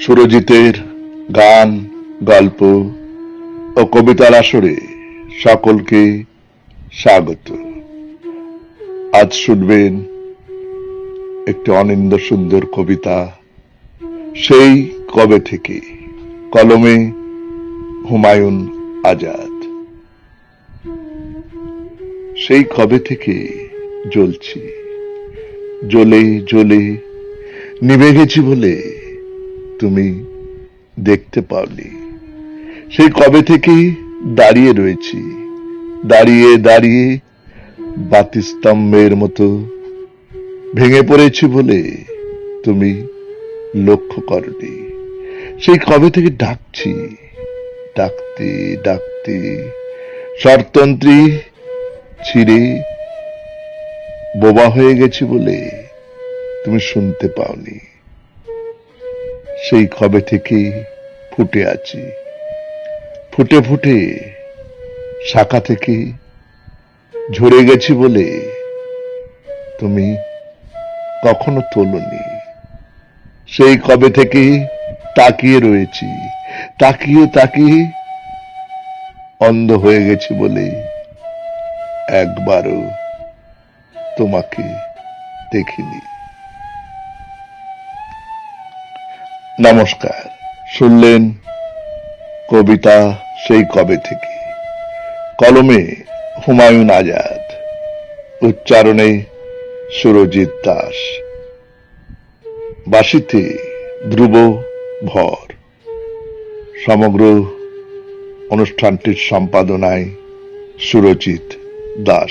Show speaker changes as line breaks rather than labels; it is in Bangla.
সুরজিতের গান, গল্প ও কবিতার আসরে সকলকে স্বাগত। আজ শুনবেন একটি অনিন্দ সুন্দর কবিতা। সেই কবে থেকে? কলমে হুমায়ুন আজাদ। সেই কবে থেকে জ্বলছি? জ্বলে জ্বলে নিভে গেছি বলে তুমি দেখতে পাওনি। সেই কবে থেকে দাঁড়িয়ে রয়েছি। দাঁড়িয়ে দাঁড়িয়ে বাতিস্তম্ভের মতো ভেঙে পড়েছি বলে তুমি লক্ষ্য করনি। সেই কবে থেকে ডাকছি, ডাকতে ডাকতে স্বরতন্ত্রী ছিঁড়ে বোবা হয়ে গেছি বলে তুমি শুনতে পাওনি। সেই কবে থেকে ফুটে আছি। ফুটে ফুটে শাখা থেকে ঝরে গেছি বলে তুমি কখনো তোলনি। সেই কবে থেকে তাকিয়ে রয়েছি, তাকিয়ে তাকিয়ে অন্ধ হয়ে গেছি বলে একবারও তোমাকে দেখিনি। নমস্কার। শুনলেন কবিতা সেই কবে থেকে? কলমে হুমায়ুন আজাদ। উচ্চারণে সুরজিৎ দাস। বাসিতে ধ্রুব ভর। সমগ্র অনুষ্ঠানটির সম্পাদনায় সুরজিৎ দাস।